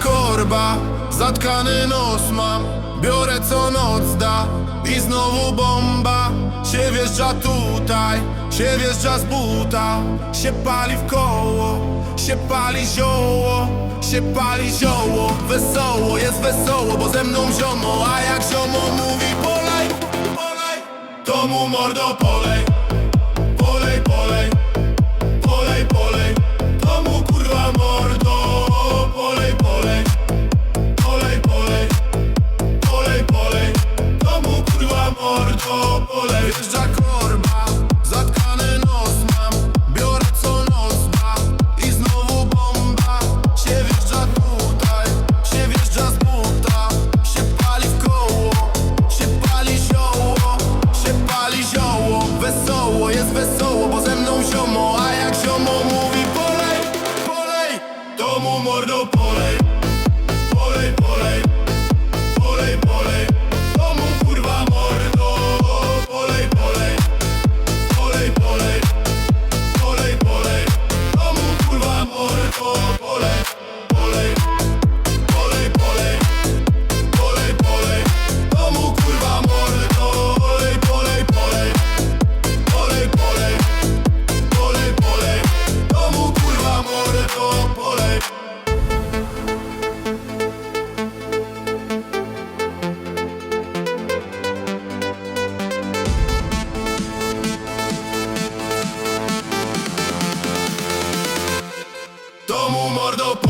korba, zatkany nos mam. Biorę co noc da i znowu bomba. Się wjeżdża tutaj, się wjeżdża z buta. Się pali w koło, się pali zioło. Się pali zioło, wesoło, jest wesoło Bo ze mną ziomo, a jak ziomo mówi polej, polej To mu mordo polej, mordo